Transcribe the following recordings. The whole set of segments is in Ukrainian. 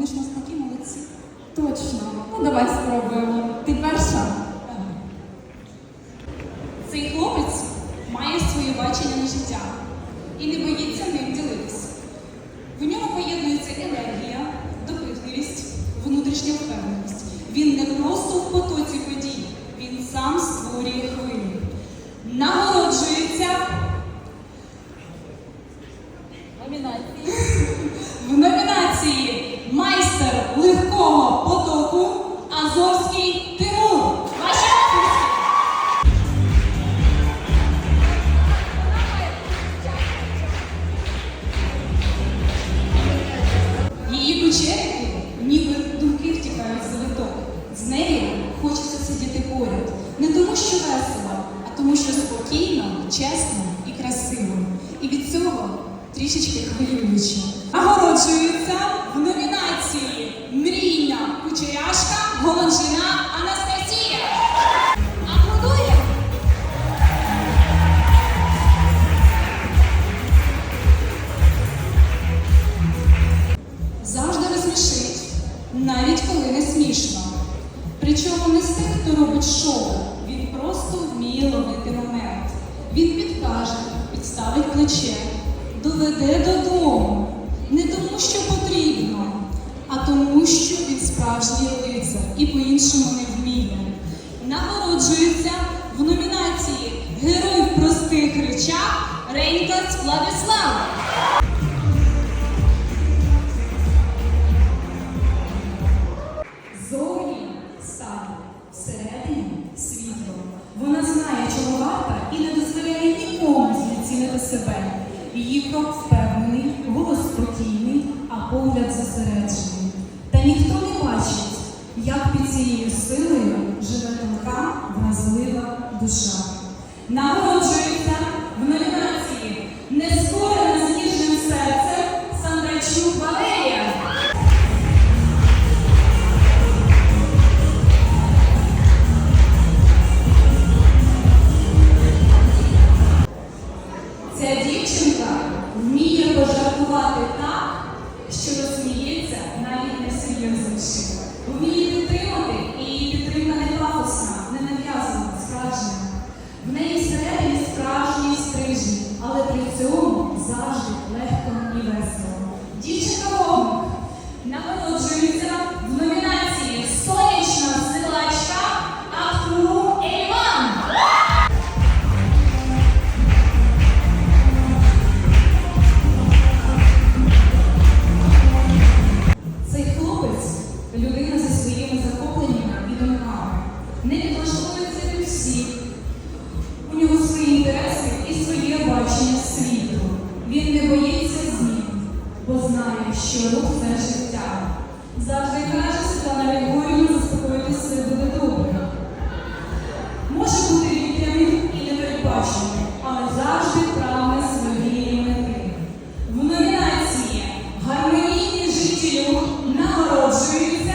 Вони ж навпаки молодці. Точно. Ну давай спробуємо. Ти перша. Цей хлопець має своє бачення на життя і не боїться ним що весело, а тому, що спокійно, чесно і красиво. І від цього трішечки хвилююче. Нагороджується в номінації Мрійна кучеряшка Голонжина Анастасія. Аплодуємо! завжди розсмішить, навіть коли не смішно. Причому не з тих, хто робить шоу, ловити момент. Він підкаже, підставить плече, доведе додому. Не тому, що потрібно, а тому, що він справжній лицар і по-іншому не вміє. Нагороджується в номінації Герой простих речах Рейнкас Владислав. Завжди легко і весело. Дівчинка вогник нагороджується you now, Lord Jesus.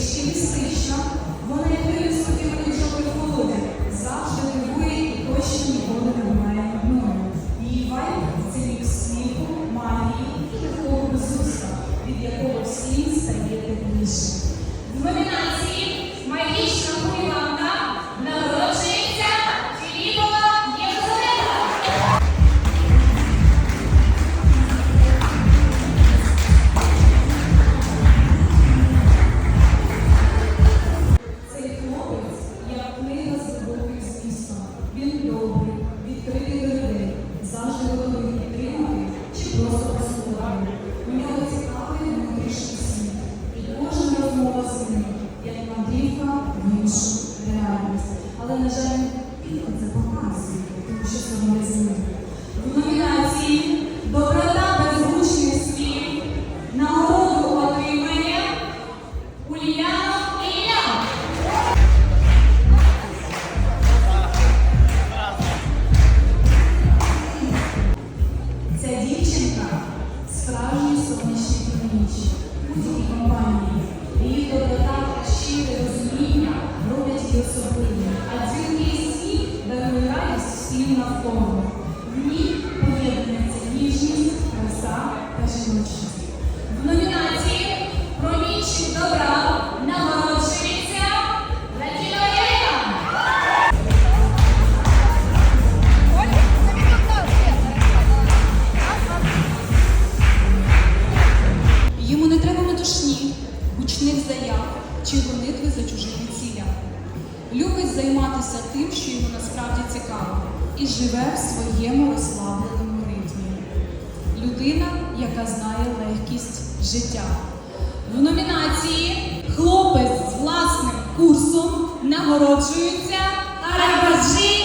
She's. Чи гонитви за чужими цілями. Любить займатися тим, що йому насправді цікаво, і живе в своєму розслабленому ритмі. Людина, яка знає легкість життя. В номінації Хлопець з власним курсом нагороджується Арабаджі